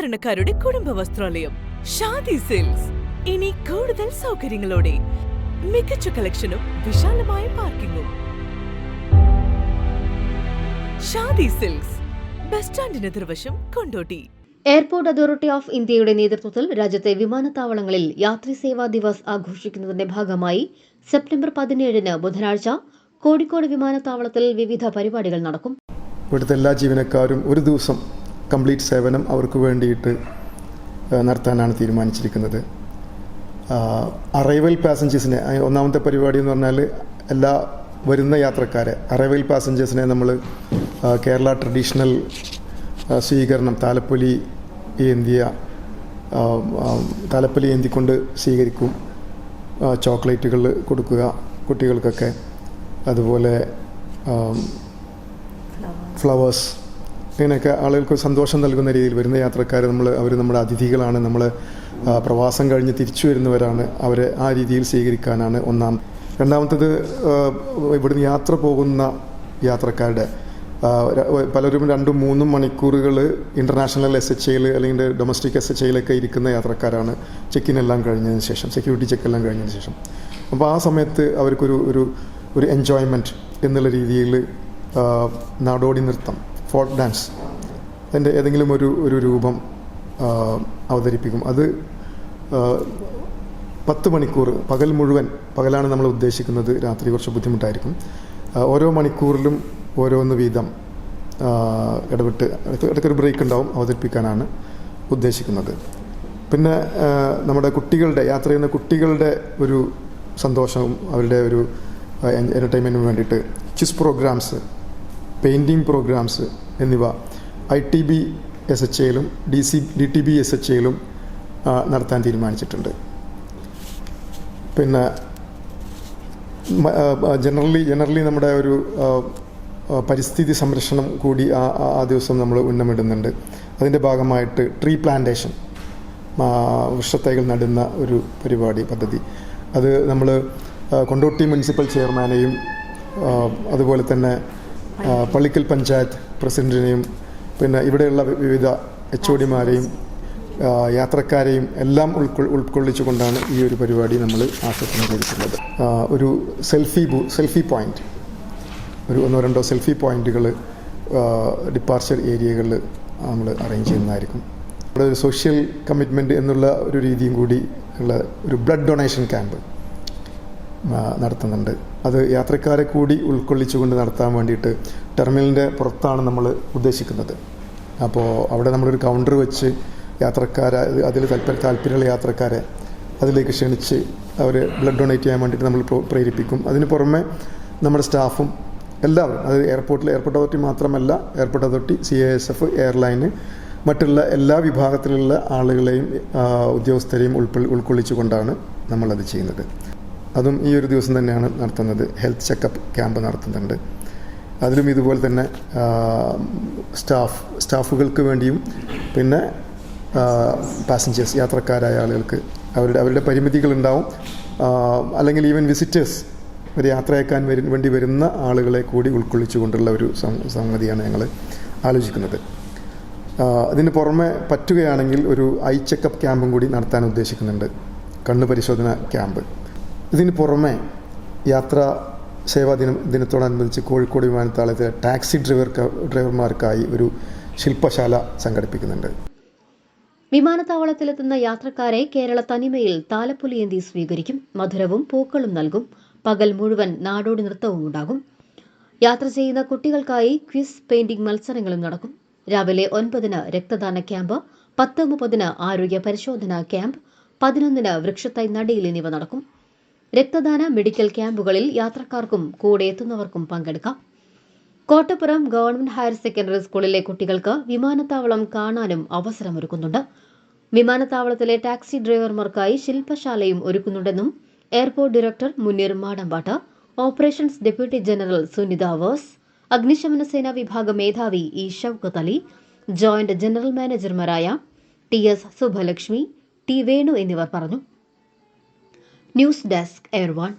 സാധാരണക്കാരുടെ കുടുംബ വസ്ത്രാലയം ഷാദി സിൽക്സ്. ഇനി കൂടുതൽ സൗകര്യങ്ങളോടെ മികച്ച കളക്ഷനും വിശാലമായ പാർക്കിങ്ങും. ഷാദി സിൽക്സ് ബസ് സ്റ്റാൻഡിന് എതിർവശം കൊണ്ടോട്ടി. എയർപോർട്ട് അതോറിറ്റി ഓഫ് ഇന്ത്യയുടെ നേതൃത്വത്തിൽ രാജ്യത്തെ വിമാനത്താവളങ്ങളിൽ യാത്രി സേവാ ദിവസ് ആഘോഷിക്കുന്നതിന്റെ ഭാഗമായി സെപ്റ്റംബർ പതിനേഴിന് ബുധനാഴ്ച കോഴിക്കോട് വിമാനത്താവളത്തിൽ വിവിധ പരിപാടികൾ നടക്കും. ഇവിടുത്തെ എല്ലാ ജീവനക്കാരും ഒരു ദിവസം കംപ്ലീറ്റ് സേവനം അവർക്ക് വേണ്ടിയിട്ട് നടത്താനാണ് തീരുമാനിച്ചിരിക്കുന്നത്. അറൈവൽ പാസഞ്ചേഴ്സിനെ ഒന്നാമത്തെ പരിപാടി എന്ന് പറഞ്ഞാൽ എല്ലാ വരുന്ന യാത്രക്കാരെ അറൈവൽ പാസഞ്ചേഴ്സിനെ നമ്മൾ കേരള ട്രഡീഷണൽ സ്വീകരണം താലപ്പൊലി ഏന്തിയ താലപ്പൊലി ഏന്തിക്കൊണ്ട് സ്വീകരിക്കും. ചോക്ലേറ്റുകൾ കൊടുക്കുക കുട്ടികൾക്കൊക്കെ. അതുപോലെ ഫ്ലവേഴ്സ് ഇങ്ങനെയൊക്കെ ആളുകൾക്ക് സന്തോഷം നൽകുന്ന രീതിയിൽ വരുന്ന യാത്രക്കാർ നമ്മൾ അവർ നമ്മുടെ അതിഥികളാണ്. നമ്മൾ പ്രവാസം കഴിഞ്ഞ് തിരിച്ചു വരുന്നവരാണ്. അവരെ ആ രീതിയിൽ സ്വീകരിക്കാനാണ് ഒന്നാം. രണ്ടാമത്തത് ഇവിടുന്ന് യാത്ര പോകുന്ന യാത്രക്കാരുടെ പലരും രണ്ടും മൂന്നും മണിക്കൂറുകൾ ഇന്റർനാഷണൽ എസ് എച്ച് ഐയിൽ അല്ലെങ്കിൽ ഡൊമസ്റ്റിക് എസ് എച്ച് ഐയിലൊക്കെ ഇരിക്കുന്ന യാത്രക്കാരാണ് ചെക്കിൻ എല്ലാം കഴിഞ്ഞതിന് ശേഷം സെക്യൂരിറ്റി ചെക്ക് എല്ലാം കഴിഞ്ഞതിന് ശേഷം. അപ്പോൾ ആ സമയത്ത് അവർക്കൊരു ഒരു ഒരു എൻജോയ്മെന്റ് എന്നുള്ള രീതിയിൽ നാടോടി നൃത്തം. ഫോക്ക് ഡാൻസ് അതിന്റെ ഏതെങ്കിലും ഒരു ഒരു രൂപം അവതരിപ്പിക്കും. അത് പത്ത് മണിക്കൂർ പകൽ മുഴുവൻ പകലാണ് നമ്മൾ ഉദ്ദേശിക്കുന്നത് രാത്രി കുറച്ച് ബുദ്ധിമുട്ടായിരിക്കും. ഓരോ മണിക്കൂറിലും ഓരോന്ന് വീതം ഇടപെട്ട് ഇടയ്ക്കൊരു ബ്രേക്ക് ഉണ്ടാവും അവതരിപ്പിക്കാനാണ് ഉദ്ദേശിക്കുന്നത്. പിന്നെ നമ്മുടെ കുട്ടികളുടെ യാത്ര ചെയ്യുന്ന കുട്ടികളുടെ ഒരു സന്തോഷവും അവരുടെ ഒരു എന്റർടൈൻമെന്റിന് വേണ്ടിയിട്ട് ചിസ് പ്രോഗ്രാംസ് പെയിന്റിങ് പ്രോഗ്രാംസ് എന്നിവ I T B S H എയിലും D C D T B S H എയിലും നടത്താൻ തീരുമാനിച്ചിട്ടുണ്ട്. പിന്നെ ജനറലി ജനറലി നമ്മുടെ ഒരു പരിസ്ഥിതി സംരക്ഷണം കൂടി ആ ആ- ദിവസം നമ്മൾ ഉന്നമിടുന്നുണ്ട്. അതിന്റെ ഭാഗമായിട്ട് ട്രീ പ്ലാന്റേഷൻ വൃക്ഷത്തൈകൾ നടുന്ന ഒരു പരിപാടി പദ്ധതി. അത് നമ്മൾ കൊണ്ടോട്ടി മുനിസിപ്പൽ ചെയർമാനെയും അതുപോലെ തന്നെ പള്ളിക്കൽ പഞ്ചായത്ത് പ്രസിഡന്റിനെയും പിന്നെ ഇവിടെയുള്ള വിവിധ എച്ച് ഒ ഡിമാരെയും യാത്രക്കാരെയും എല്ലാം ഉൾക്കൊ ഉൾക്കൊള്ളിച്ചുകൊണ്ടാണ് ഈ ഒരു പരിപാടി നമ്മൾ ആസൂത്രണം ചെയ്തിട്ടുള്ളത്. ഒരു സെൽഫി ബൂ സെൽഫി പോയിന്റ്. ഒരു ഒന്നോ രണ്ടോ സെൽഫി പോയിന്റുകൾ ഡിപ്പാർച്ചർ ഏരിയകളിൽ നമ്മൾ അറേഞ്ച് ചെയ്യുന്നതായിരിക്കും. ഇവിടെ ഒരു സോഷ്യൽ കമ്മിറ്റ്മെന്റ് എന്നുള്ള ഒരു രീതിയും കൂടി ഉള്ള ഒരു ബ്ലഡ് ഡൊണേഷൻ ക്യാമ്പ്. നടത്തുന്നുണ്ട്. അത് യാത്രക്കാരെ കൂടി ഉൾക്കൊള്ളിച്ചുകൊണ്ട് നടത്താൻ വേണ്ടിയിട്ട് ടെർമിനലിന്റെ പുറത്താണ് നമ്മൾ ഉദ്ദേശിക്കുന്നത്. അപ്പോൾ അവിടെ നമ്മളൊരു കൗണ്ടർ വെച്ച് യാത്രക്കാരെ അതിൽ താല്പര്യ താല്പര്യമുള്ള യാത്രക്കാരെ അതിലേക്ക് ക്ഷണിച്ച് അവർ ബ്ലഡ് ഡൊണേറ്റ് ചെയ്യാൻ വേണ്ടിയിട്ട് നമ്മൾ പ്രേരിപ്പിക്കും. അതിന് പുറമെ നമ്മുടെ സ്റ്റാഫും എല്ലാവരും അത് എയർപോർട്ടിൽ എയർപോർട്ട് അതോറിറ്റി മാത്രമല്ല airport authority C A S F എയർലൈന് മറ്റുള്ള എല്ലാ വിഭാഗത്തിലുള്ള ആളുകളെയും ഉദ്യോഗസ്ഥരെയും ഉൾക്കൊള്ളിച്ചുകൊണ്ടാണ് നമ്മളത് ചെയ്യുന്നത്. അതും ഈ ഒരു ദിവസം തന്നെയാണ് നടത്തുന്നത്. ഹെൽത്ത് ചെക്കപ്പ് ക്യാമ്പ് നടത്തുന്നുണ്ട്. അതിലും ഇതുപോലെ തന്നെ സ്റ്റാഫ് സ്റ്റാഫുകൾക്ക് വേണ്ടിയും പിന്നെ പാസഞ്ചേഴ്സ് യാത്രക്കാരായ ആളുകൾക്ക് അവരുടെ അവരുടെ പരിമിതികളുണ്ടാവും. അല്ലെങ്കിൽ ഈവൻ വിസിറ്റേഴ്സ് ഒരു യാത്രയാക്കാൻ വരു വേണ്ടി വരുന്ന ആളുകളെ കൂടി ഉൾക്കൊള്ളിച്ചുകൊണ്ടുള്ള ഒരു സംഗതിയാണ് ഞങ്ങൾ ആലോചിക്കുന്നത്. ഇതിന് പുറമെ പറ്റുകയാണെങ്കിൽ ഒരു ഐ ചെക്കപ്പ് ക്യാമ്പും കൂടി നടത്താൻ ഉദ്ദേശിക്കുന്നുണ്ട്. കണ്ണ് പരിശോധന ക്യാമ്പ് ഇതിന് പുറമെ യാത്രാ സേവാ ദിനം ദിനത്തോടനുബന്ധിച്ച് കോഴിക്കോട് വിമാനത്താവളത്തിലെ ടാക്സി ഡ്രൈവർ ഡ്രൈവർമാർക്കായി ഒരു ശില്പശാല സംഘടിപ്പിക്കുന്നുണ്ട്. വിമാനത്താവളത്തിലെത്തുന്ന യാത്രക്കാരെ കേരള തനിമയിൽ താലപ്പൊലിയേന്തി സ്വീകരിക്കും. മധുരവും പൂക്കളും നൽകും. പകൽ മുഴുവൻ നാടോടി നൃത്തവും ഉണ്ടാകും. യാത്ര ചെയ്യുന്ന കുട്ടികൾക്കായി ക്വിസ് പെയിന്റിംഗ് മത്സരങ്ങളും നടക്കും. രാവിലെ ഒൻപതിന് രക്തദാന ക്യാമ്പ് പത്ത് മുപ്പതിന് ആരോഗ്യ പരിശോധന ക്യാമ്പ് പതിനൊന്നിന് വൃക്ഷത്തൈ നടയിൽ എന്നിവ നടക്കും. രക്തദാന മെഡിക്കൽ ക്യാമ്പുകളിൽ യാത്രക്കാർക്കും കൂടെ എത്തുന്നവർക്കും പങ്കെടുക്കാം. കോട്ടപ്പുറം ഗവൺമെന്റ് ഹയർ സെക്കൻഡറി സ്കൂളിലെ കുട്ടികൾക്ക് വിമാനത്താവളം കാണാനും അവസരമൊരുക്കുന്നുണ്ട്. വിമാനത്താവളത്തിലെ ടാക്സി ഡ്രൈവർമാർക്കായി ശില്പശാലയും ഒരുക്കുന്നുണ്ടെന്നും airport director Muneer Madampat operations deputy general Sunitha verse അഗ്നിശമന സേനാ വിഭാഗം മേധാവി E Shoukath Ali joint general മാനേജർമാരായ T S Subhalakshmi T Venu എന്നിവർ പറഞ്ഞു. News desk air one